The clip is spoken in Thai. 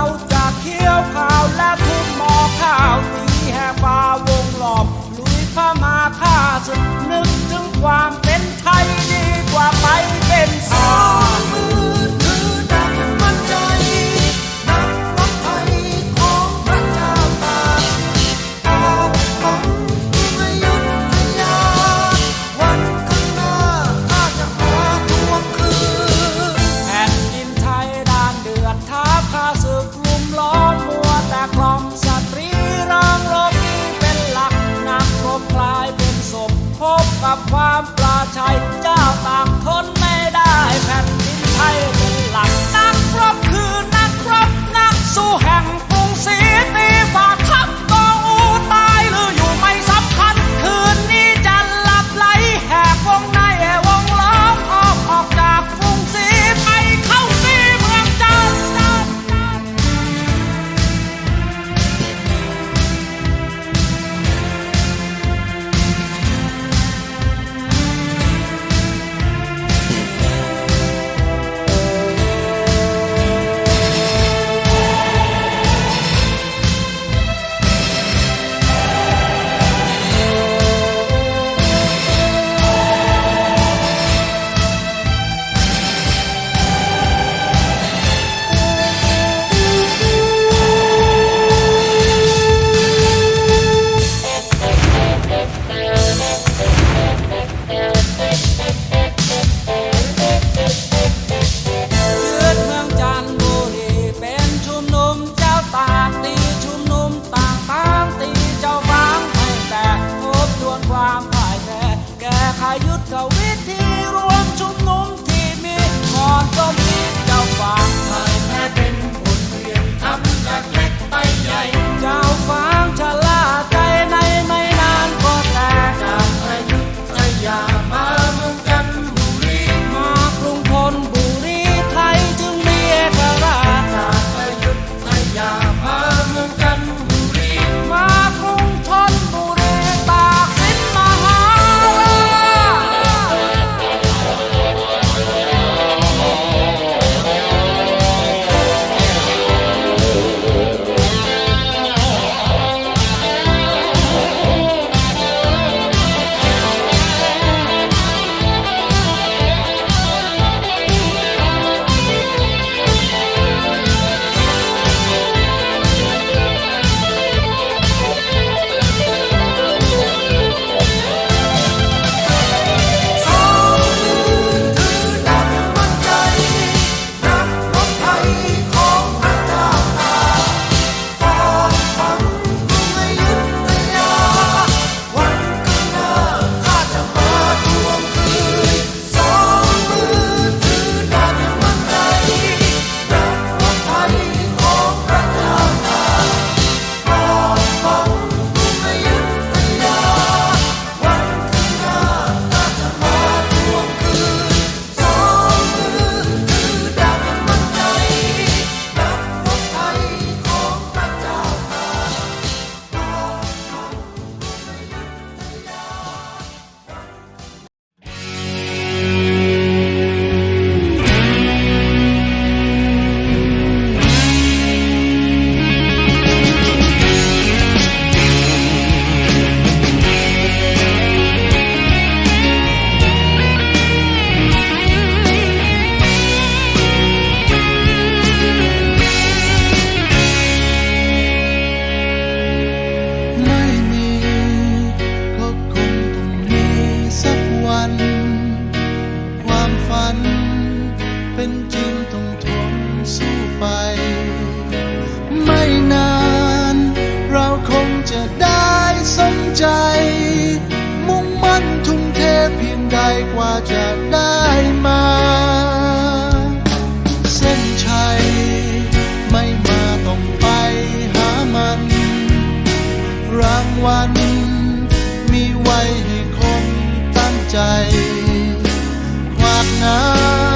out. กับความปลาชัย เป็นจริงต้องทนสู้ไป ไม่นาน เราคงจะได้สมใจ มุ่งมั่นทุ่มเทเพียงใดกว่าจะได้มา เส้นชัย ไม่มาต้องไปหามัน รางวัลมีไว้ให้คตั้งใจ ความงาม